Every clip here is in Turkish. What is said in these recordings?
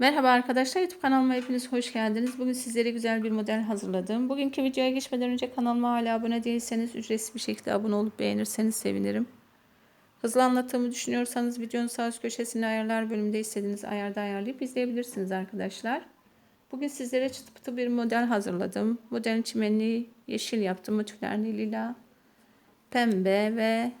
Merhaba arkadaşlar YouTube kanalıma hepiniz hoş geldiniz. Bugün sizlere güzel bir model hazırladım. Bugünkü videoya geçmeden önce kanalıma hala abone değilseniz ücretsiz bir şekilde abone olup beğenirseniz sevinirim. Hızlı anlattığımı düşünüyorsanız videonun sağ üst köşesinde ayarlar bölümünde istediğiniz ayarda ayarlayıp izleyebilirsiniz arkadaşlar. Bugün sizlere çıtı pıtı bir model hazırladım. Modelin çimenini yeşil yaptım. Motiflerini lila, pembe ve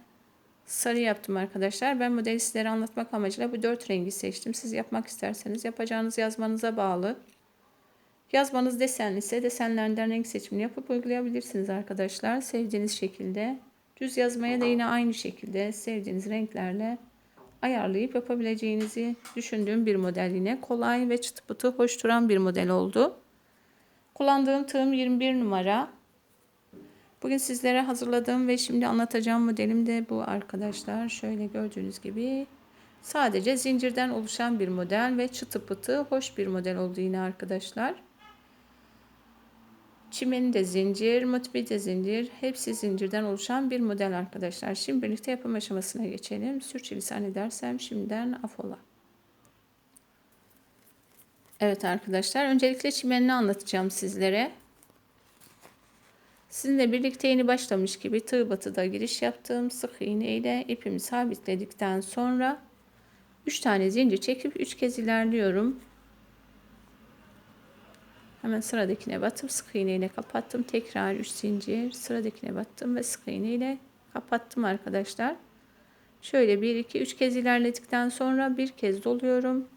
sarı yaptım arkadaşlar. Ben modeli sizlere anlatmak amacıyla bu dört rengi seçtim. Siz yapmak isterseniz yapacağınız yazmanıza bağlı. Yazmanız desenli ise desenlerden renk seçimini yapıp uygulayabilirsiniz arkadaşlar. Sevdiğiniz şekilde. Düz yazmaya da yine aynı şekilde sevdiğiniz renklerle ayarlayıp yapabileceğinizi düşündüğüm bir model yine. Kolay ve çıtı pıtı hoş duran bir model oldu. Kullandığım tığım 21 numara. Bugün sizlere hazırladığım ve şimdi anlatacağım modelim de bu arkadaşlar. Şöyle gördüğünüz gibi sadece zincirden oluşan bir model ve çıtı pıtı hoş bir model oldu yine arkadaşlar. Çimeni de zincir, motifi de zincir, hepsi zincirden oluşan bir model arkadaşlar. Şimdi birlikte yapım aşamasına geçelim. Sürçülisan edersem şimdiden afola. Evet arkadaşlar öncelikle çimenini anlatacağım sizlere. Sizinle birlikte yeni başlamış gibi tığ batıda giriş yaptım. Sık iğne ile ipimi sabitledikten sonra 3 tane zincir çekip 3 kez ilerliyorum. Hemen sıradakine batıp sık iğne ile kapattım. Tekrar 3 zincir sıradakine battım ve sık iğne ile kapattım arkadaşlar. Şöyle 1 2 3 kez ilerledikten sonra bir kez doluyorum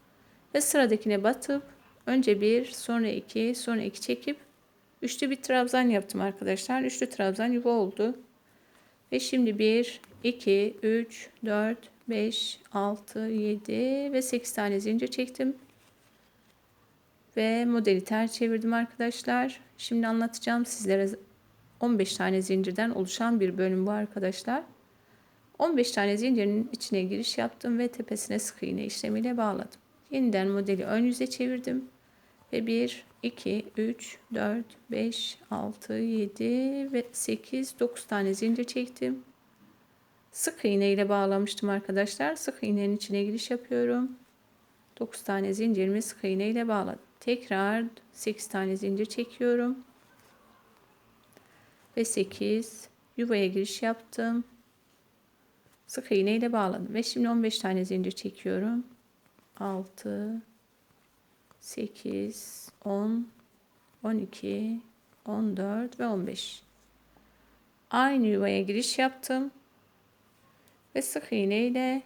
ve sıradakine batıp önce 1 sonra 2 sonra 2 çekip Üçlü bir trabzan yaptım arkadaşlar. Üçlü trabzan yuva oldu. Ve şimdi 1, 2, 3, 4, 5, 6, 7 ve 8 tane zincir çektim. Ve modeli ters çevirdim arkadaşlar. Şimdi anlatacağım sizlere 15 tane zincirden oluşan bir bölüm bu arkadaşlar. 15 tane zincirin içine giriş yaptım ve tepesine sık iğne işlemiyle bağladım. Yeniden modeli ön yüze çevirdim. Ve 1, 2, 3, 4, 5, 6, 7 ve 8, 9 tane zincir çektim. Sık iğne ile bağlamıştım arkadaşlar. Sık iğnenin içine giriş yapıyorum. 9 tane zincirimi sık iğne ile bağladım. Tekrar 8 tane zincir çekiyorum. Ve 8 yuvaya giriş yaptım. Sık iğne ile bağladım. Ve şimdi 15 tane zincir çekiyorum. 6 8 10 12 14 ve 15 aynı yuvaya giriş yaptım ve sık iğne ile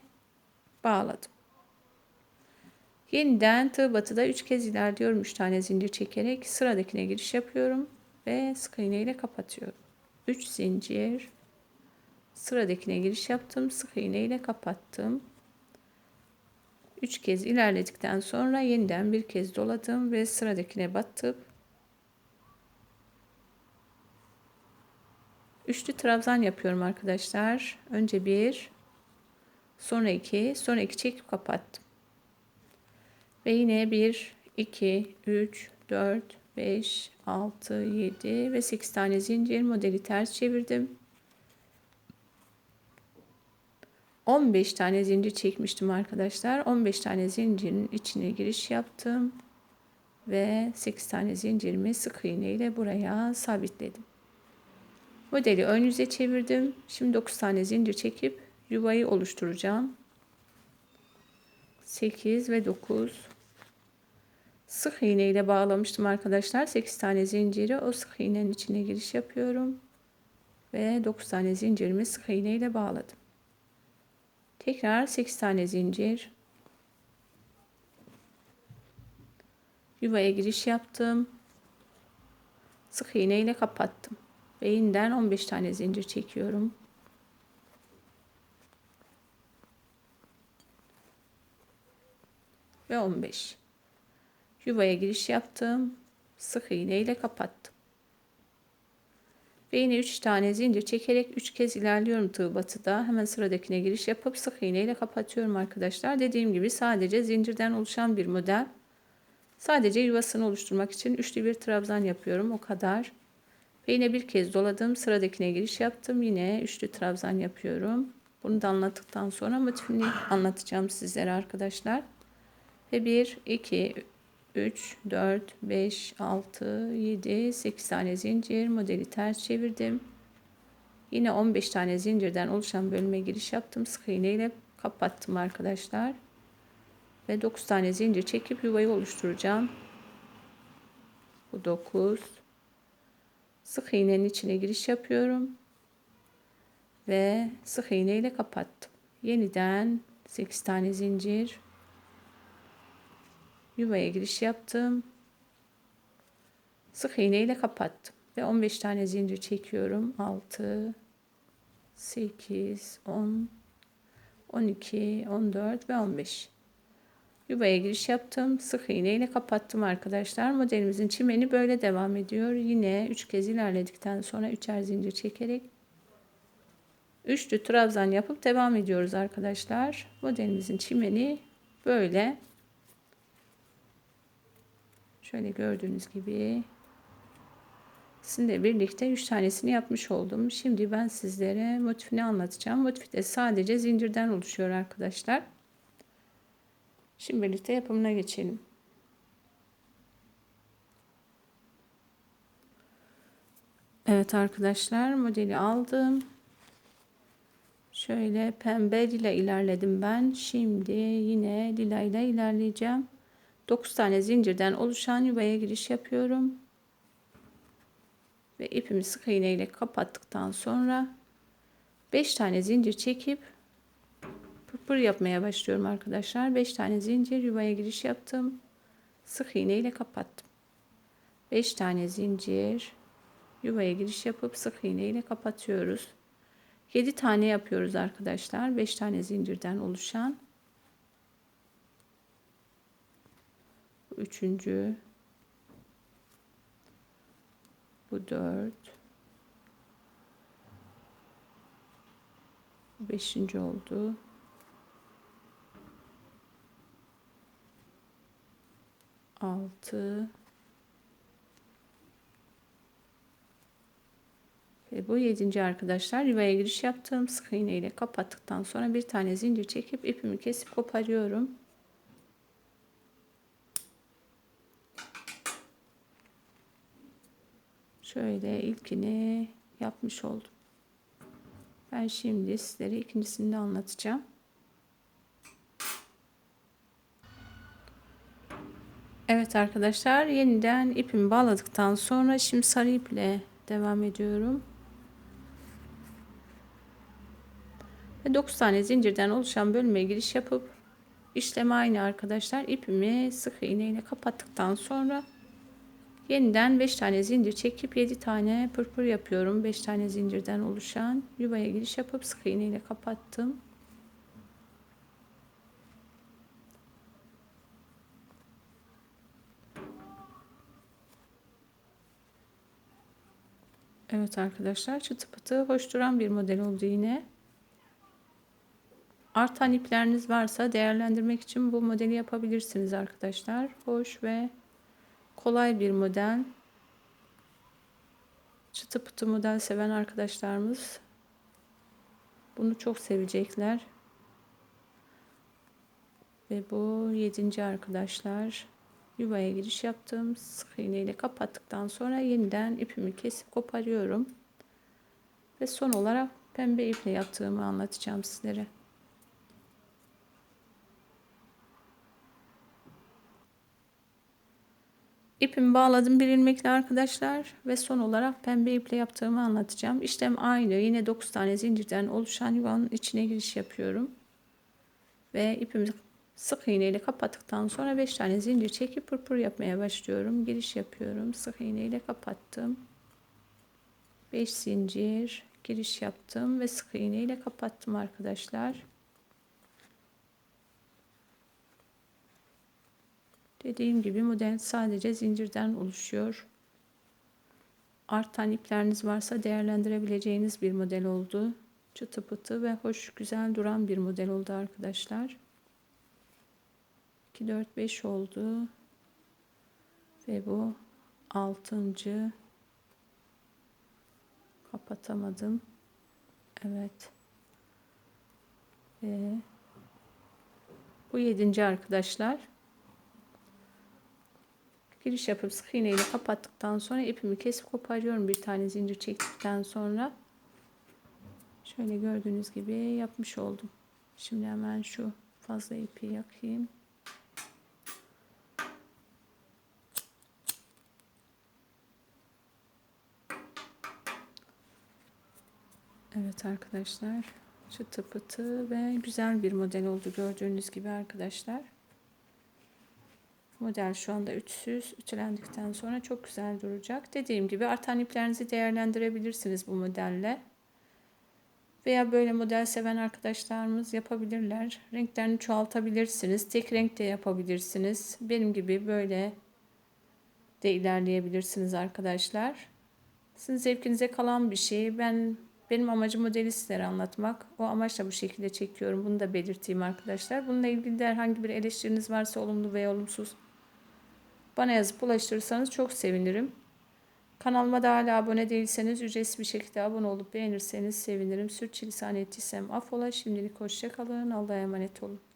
bağladım. Yeniden tığ batıda 3 kez ilerliyorum 3 tane zincir çekerek sıradakine giriş yapıyorum ve sık iğne ile kapatıyorum. 3 zincir sıradakine giriş yaptım sık iğne ile kapattım 3 kez ilerledikten sonra yeniden bir kez doladım ve sıradakine batıp üçlü trabzan yapıyorum arkadaşlar. Önce bir, sonra iki, sonra iki çekip kapattım. Ve yine bir, iki, üç, dört, beş, altı, yedi ve sekiz tane zincir modeli ters çevirdim. 15 tane zincir çekmiştim arkadaşlar. 15 tane zincirin içine giriş yaptım. Ve 8 tane zincirimi sık iğne ile buraya sabitledim. Modeli ön yüze çevirdim. Şimdi 9 tane zincir çekip yuvayı oluşturacağım. 8 ve 9 sık iğne ile bağlamıştım arkadaşlar. 8 tane zinciri o sık iğnenin içine giriş yapıyorum. Ve 9 tane zincirimi sık iğne ile bağladım. Tekrar 8 tane zincir. Yuvaya giriş yaptım. Sık iğne ile kapattım. Ve yeniden 15 tane zincir çekiyorum. Ve 15. Yuvaya giriş yaptım. Sık iğne ile kapattım. Ve yine 3 tane zincir çekerek 3 kez ilerliyorum tığ batıda. Hemen sıradakine giriş yapıp sık iğne ile kapatıyorum arkadaşlar. Dediğim gibi sadece zincirden oluşan bir model. Sadece yuvasını oluşturmak için üçlü bir trabzan yapıyorum. O kadar. Ve yine bir kez doladım. Sıradakine giriş yaptım. Yine üçlü trabzan yapıyorum. Bunu da anlattıktan sonra motifini anlatacağım sizlere arkadaşlar. Ve 1, 2, 3, 4, 5, 6, 7, 8 tane zincir modeli ters çevirdim. Yine 15 tane zincirden oluşan bölüme giriş yaptım. Sık iğne ile kapattım arkadaşlar. Ve 9 tane zincir çekip yuvayı oluşturacağım. Bu 9. Sık iğnenin içine giriş yapıyorum. Ve sık iğne ile kapattım. Yeniden 8 tane zincir. Yuvaya giriş yaptım. Sık iğne ile kapattım. Ve 15 tane zincir çekiyorum. 6, 8, 10, 12, 14 ve 15. Yuvaya giriş yaptım. Sık iğne ile kapattım arkadaşlar. Modelimizin çimeni böyle devam ediyor. Yine 3 kez ilerledikten sonra 3'er zincir çekerek üçlü trabzan yapıp devam ediyoruz arkadaşlar. Modelimizin çimeni böyle. Şöyle gördüğünüz gibi Sizinle birlikte 3 tanesini yapmış oldum. Şimdi ben sizlere motifini anlatacağım. Motif de sadece zincirden oluşuyor arkadaşlar. Şimdi birlikte yapımına geçelim. Evet arkadaşlar modeli aldım. Şöyle pembe lila ilerledim ben. Şimdi yine lila ile ilerleyeceğim. 9 tane zincirden oluşan yuvaya giriş yapıyorum. Ve ipimi sık iğne ile kapattıktan sonra 5 tane zincir çekip pırpır yapmaya başlıyorum arkadaşlar. 5 tane zincir yuvaya giriş yaptım. Sık iğne ile kapattım. 5 tane zincir yuvaya giriş yapıp sık iğne ile kapatıyoruz. 7 tane yapıyoruz arkadaşlar. 5 tane zincirden oluşan. Üçüncü. Bu dört. Beşinci oldu. Altı. Ve bu yedinci arkadaşlar yuvaya giriş yaptım. Sık iğne ile kapattıktan sonra bir tane zincir çekip ipimi kesip koparıyorum. Şöyle ilkini yapmış oldum. Ben şimdi sizlere ikincisini de anlatacağım. Evet arkadaşlar yeniden ipimi bağladıktan sonra şimdi sarı iple devam ediyorum. Ve 9 tane zincirden oluşan bölüme giriş yapıp işlemi aynı arkadaşlar. ipimi sık iğne ile kapattıktan sonra yeniden 5 tane zincir çekip 7 tane pırpır yapıyorum. 5 tane zincirden oluşan yuvaya giriş yapıp sık iğne ile kapattım. Evet arkadaşlar çıtı pıtı hoş duran bir model oldu yine. Artan ipleriniz varsa değerlendirmek için bu modeli yapabilirsiniz arkadaşlar. Hoş ve kolay bir model. Çıtı pıtı model seven arkadaşlarımız bunu çok sevecekler. Ve bu yedinci arkadaşlar. Yuvaya giriş yaptım. Sık iğne ile kapattıktan sonra yeniden ipimi kesip koparıyorum. Ve son olarak pembe iple yaptığımı anlatacağım sizlere. İpimi bağladım bir ilmekle arkadaşlar ve son olarak pembe iple yaptığımı anlatacağım. İşlem aynı. Yine 9 tane zincirden oluşan yuvanın içine giriş yapıyorum. Ve ipimi sık iğne ile kapattıktan sonra 5 tane zincir çekip pırpır yapmaya başlıyorum. Giriş yapıyorum. Sık iğne ile kapattım. 5 zincir giriş yaptım ve sık iğne ile kapattım arkadaşlar. Dediğim gibi model sadece zincirden oluşuyor. Artan ipleriniz varsa değerlendirebileceğiniz bir model oldu. Çıtı pıtı ve hoş güzel duran bir model oldu arkadaşlar. 2 4 5 oldu. Ve bu 6. kapatamadım. Evet. Ve bu 7. arkadaşlar. Giriş yapıp sık iğne kapattıktan sonra ipimi kesip koparıyorum bir tane zincir çektikten sonra. Şöyle gördüğünüz gibi yapmış oldum. Şimdi hemen şu fazla ipi yakayım. Evet arkadaşlar çıtı pıtı ve güzel bir model oldu gördüğünüz gibi arkadaşlar. Model şu anda ütüsüz. Ütülendikten sonra çok güzel duracak. Dediğim gibi artan iplerinizi değerlendirebilirsiniz bu modelle. Veya böyle model seven arkadaşlarımız yapabilirler. Renklerini çoğaltabilirsiniz. Tek renk de yapabilirsiniz. Benim gibi böyle de ilerleyebilirsiniz arkadaşlar. Sizin zevkinize kalan bir şey. Ben benim amacım modeli sizlere anlatmak. O amaçla bu şekilde çekiyorum. Bunu da belirteyim arkadaşlar. Bununla ilgili de herhangi bir eleştiriniz varsa olumlu veya olumsuz bana yazıp ulaştırırsanız çok sevinirim. Kanalıma da hala abone değilseniz ücretsiz bir şekilde abone olup beğenirseniz sevinirim. Sürçülisan ettiysem affola. Şimdilik hoşçakalın. Allah'a emanet olun.